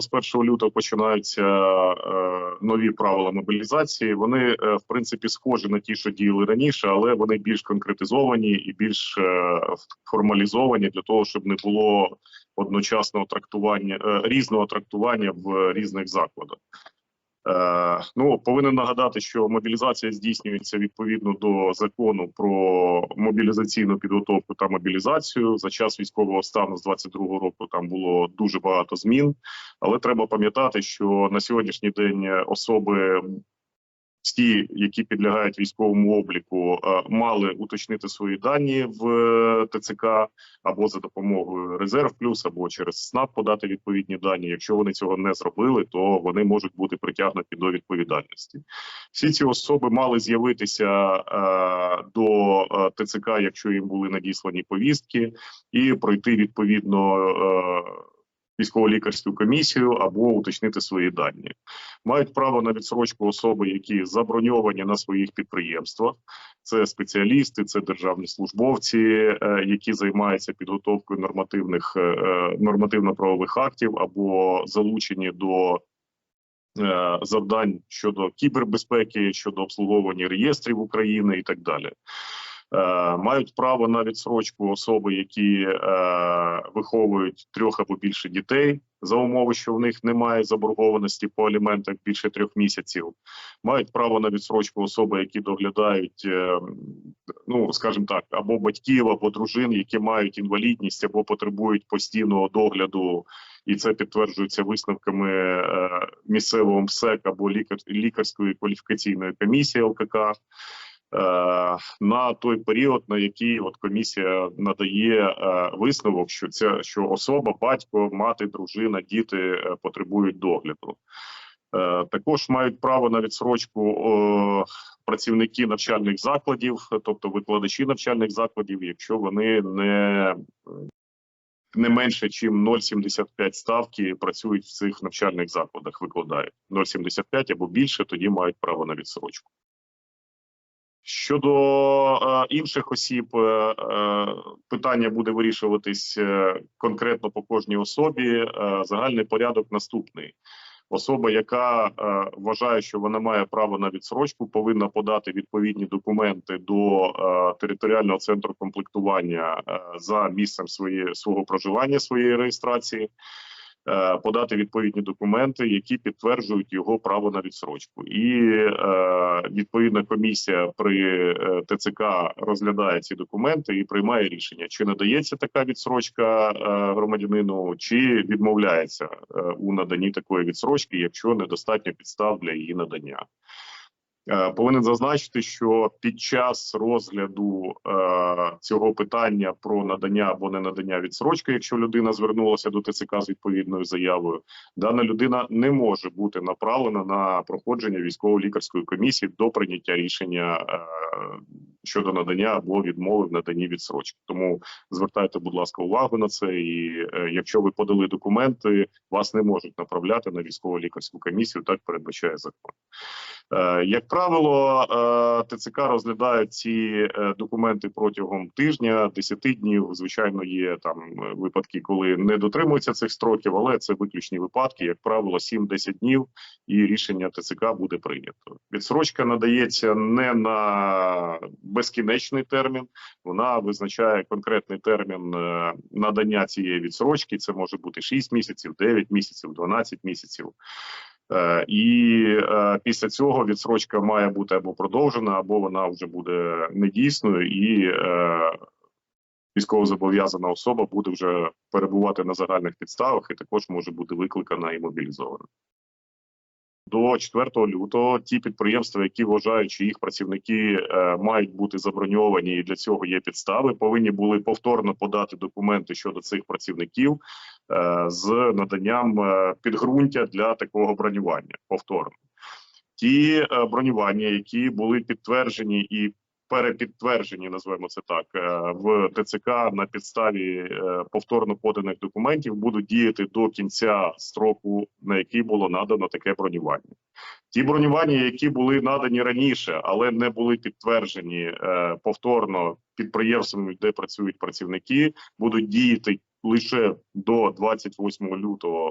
з 1 лютого починаються е, нові правила мобілізації. Вони е, в принципі схожі на ті, що діяли раніше, але вони більш конкретизовані і більш е, формалізовані для того, щоб не було одночасного трактування різного трактування в різних закладах. Е, ну повинен нагадати, що мобілізація здійснюється відповідно до закону про мобілізаційну підготовку та мобілізацію. За час військового стану з 22-го року там було дуже багато змін, але треба пам'ятати, що на сьогоднішній день особи. Ті, які підлягають військовому обліку, е, мали уточнити свої дані в е, ТЦК або за допомогою резерв плюс, або через СНАП подати відповідні дані. Якщо вони цього не зробили, то вони можуть бути притягнуті до відповідальності. Всі ці особи мали з'явитися е, до ТЦК, якщо їм були надіслані повістки, і пройти відповідно. Військово-лікарську комісію або уточнити свої дані мають право на відсрочку особи, які заброньовані на своїх підприємствах. Це спеціалісти, це державні службовці, е, які займаються підготовкою нормативних е, е, нормативно-правових актів або залучені до. Завдань щодо кібербезпеки, щодо обслуговування реєстрів України і так далі. Е, Мають право на відсрочку особи, які е, виховують трьох або більше дітей за умови, що в них немає заборгованості по аліментах більше трьох місяців. Мають право на відсрочку особи, які доглядають, е, ну скажімо так, або батьків, або дружин, які мають інвалідність або потребують постійного догляду, і це підтверджується висновками місцевого МСЕК або лікар, лікарської кваліфікаційної комісії ЛКК. Е, На той період, на який от комісія надає е, висновок, що ця що особа, батько, мати, дружина, діти е, потребують догляду. Також мають право на відсрочку працівники навчальних закладів, тобто викладачі навчальних закладів, якщо вони не не менше, ніж 0,75 ставки працюють в цих навчальних закладах, викладають 0,75 або більше, тоді мають право на відсрочку. Щодо е, інших осіб, е, е, питання буде вирішуватись конкретно по кожній особі. Загальний порядок наступний. Особа, яка вважає, що вона має право на відсрочку, повинна подати відповідні документи до територіального центру комплектування за місцем своєї свого проживання своєї реєстрації, подати відповідні документи, які підтверджують його право на відсрочку. І е, відповідна комісія при е, ТЦК розглядає ці документи і приймає рішення, чи надається така відсрочка е, громадянину, чи відмовляється е, у наданні такої відсрочки, якщо недостатньо підстав для її надання. Е, Повинен зазначити, що під час розгляду е, цього питання про надання або не надання відсрочки, якщо людина звернулася до ТЦК з відповідною заявою, дана людина не може бути направлена на проходження військово-лікарської комісії до прийняття рішення е, щодо надання або відмови в наданні відсрочки. Тому звертайте, будь ласка, увагу на це. І е, якщо ви подали документи, вас не можуть направляти на військово-лікарську комісію. Так передбачає закон. Е, Як правило, е, ТЦК розглядають ці документи протягом тижня, 10 днів. Звичайно, є там випадки, коли не дотримуються цих строків, але це виключні випадки. Як правило, 7-10 днів, і рішення ТЦК буде прийнято. Відсрочка надається не на безкінечний термін. Вона визначає конкретний термін е, надання цієї відсрочки. Це може бути 6 місяців, 9 місяців, 12 місяців. Е, І е, після цього відсрочка має бути або продовжена, або вона вже буде недійсною, і військовозобов'язана особа буде вже перебувати на загальних підставах, і також може бути викликана і мобілізована. До 4 лютого ті підприємства, які вважають, що їх працівники е, мають бути заброньовані, і для цього є підстави, повинні були повторно подати документи щодо цих працівників е, з наданням е, підґрунтя для такого бронювання. Повторно ті бронювання, які були підтверджені і перепідтверджені, назвемо це так, е, в ТЦК на підставі е, повторно поданих документів, будуть діяти до кінця строку, на який було надано таке бронювання. Ті бронювання, які були надані раніше, але не були підтверджені е, повторно підприємствами, де працюють працівники, будуть діяти лише до 28 лютого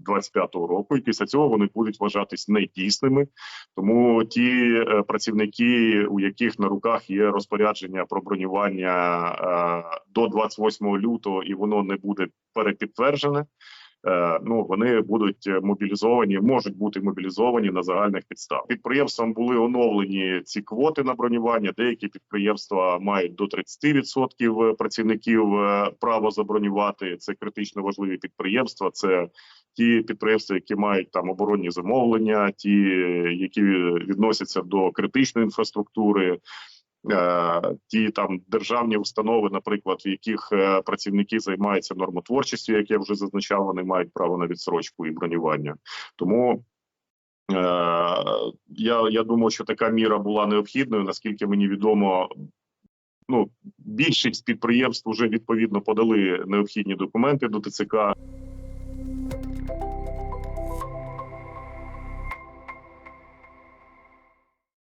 2025 року, і після цього вони будуть вважатись недійсними. Тому ті е, працівники, у яких на руках є розпорядження про бронювання е, до 28 лютого, і воно не буде перепідтверджене. Е, Ну вони будуть мобілізовані, можуть бути мобілізовані на загальних підставах. Підприємствам були оновлені ці квоти на бронювання. Деякі підприємства мають до 30% працівників е, право забронювати. Це критично важливі підприємства. Це ті підприємства, які мають там оборонні замовлення, ті, які відносяться до критичної інфраструктури. Е, Ті там державні установи, наприклад, в яких е, працівники займаються нормотворчістю, як я вже зазначав, вони мають право на відсрочку і бронювання. Тому е, я, я думаю, що така міра була необхідною. Наскільки мені відомо, ну більшість підприємств вже відповідно подали необхідні документи до ТЦК.